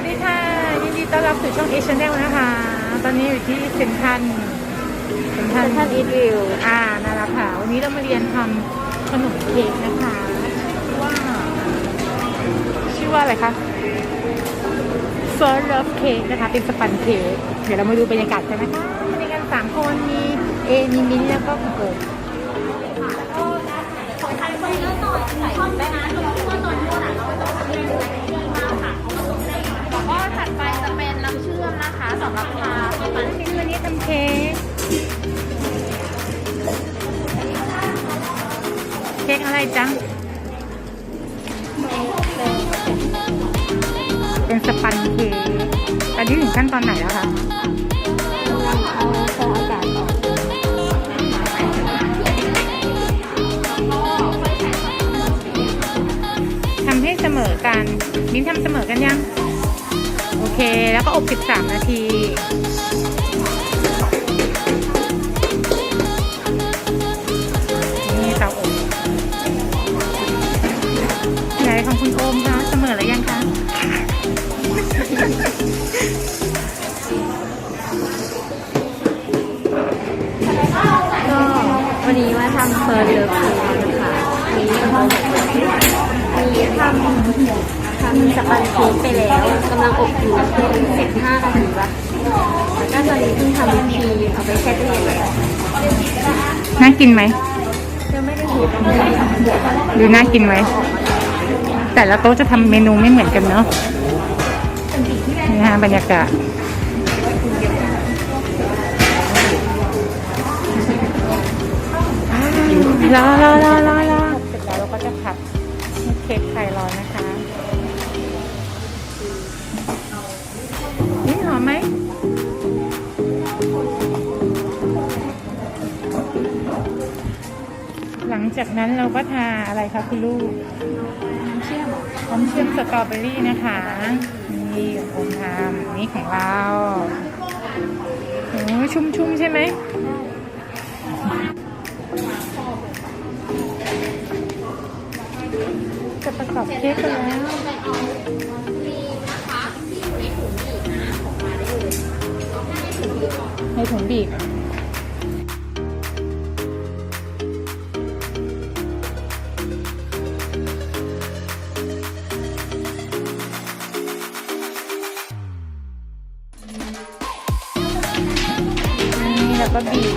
วัสดีค่ะ ยินดีต้อนรับสู่ช่องเอชแนลนะคะ ตอนนี้อยู่ที่เซนทรันเซนทรันท่านอีทวิวอ่านั่นแหละค่ะ วันนี้เรามาเรียนทำขนมเค้กนะคะชื่อว่า ชื่อว่าอะไรคะ First Love Cake นะคะ เป็นสปันเค้กเดี๋ยวเรามาดูบรรยากาศกันนะคะมาในกันสามคนมีเอมีมิ้นท์แล้วก็คุณโกก็ ค้กอะไรจัง เป็นสปันเค้กตอนนี้ถึงขั้นตอนไหนแล้วคะเอาฟองอากาศทำให้เสมอกัน มิ้นทำเสมอกันยัง โอเค แล้วก็อบ 13 นาที ทำเฟิร์นเลิฟคูนะคะมีมีทำทำสปันค้กไปแล้วกำลังอบอยู่เสร็จ5นาทีปะแล้วก็ตอนนี้เพิ่งทำทีเอาไปแช่ตู้เย็นน่ากินไหมยังไม่ได้หยิบดูน่ากินไหมแต่ละโต๊ะจะทำเมนูไม่เหมือนกันเนาะนี่ฮะบรรยากาศ รอรอรอรอรอเสร็จแล้วเราก็จะผัดให้เค้กไข่ร้อนนะคะนี่หอมไหมหลังจากนั้นเราก็ทาอะไรคะคุณลูกน้ำเชื่อมน้ำเชื่อมสตรอเบอรี่นะคะนี่ของผมทำนี่ของเราโอ้ยชุ่มๆใช่ไหม จะประกอบเค้กไปแล้วในถุงบีบนี่แล้วก็บีบ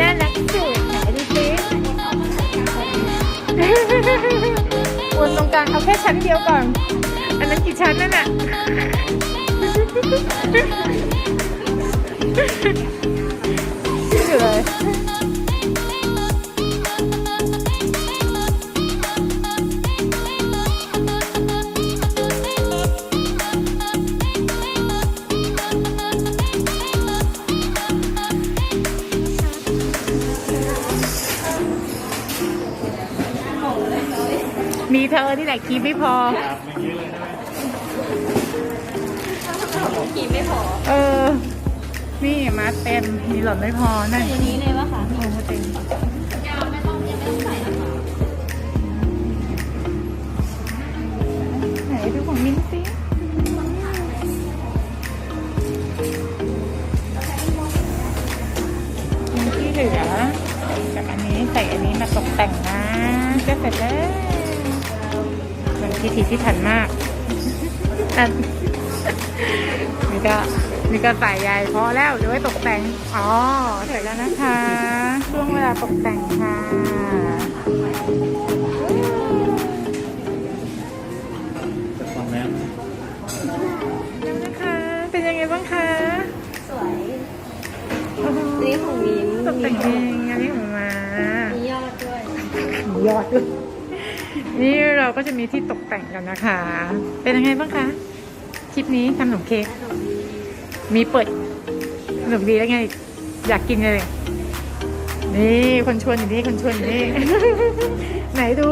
น่ารักสุดไหนดูซิ วนตรงกลางเอาแค่ชั้นเดียวก่อน อันนั้นกี่ชั้นนั่นอะ ธอที่ไหนคีบไม่พอกี่ไม่พอ เออ นี่มาเต็ม มีหล่อนไม่พอนั่นอย่างนี้เลยวะคะโอ้โหเต็มไหนดูของมิ้นสิมิ้นที่เหลือกับอันนี้ใส่อันนี้มาตกแต่งนะก็เสร็จแล้ว เป็นพิธีที่ทันมากอันนี่ก็นี่ก็ใส่ใยพอแล้วเดี๋ยวไว้ตกแต่ง อ๋อเสร็จแล้วนะคะช่วงเวลาตกแต่งค่ะแล้วนะคะ เป็นยังไงบ้างคะ สวยโอ้โหนี่ของมิ้นตกแต่งเองอันนี้ของมามียอดด้วย ยอดเลย นี่เราก็จะมีที่ตกแต่งกันนะคะ เป็นยังไงบ้างคะ คลิปนี้ทำขนมเค้ก มีเปิดขนมดีแล้วไง อยากกินเลย นี่คนชวนอยู่นี่คนชวนอยู่นี่ ไหนดู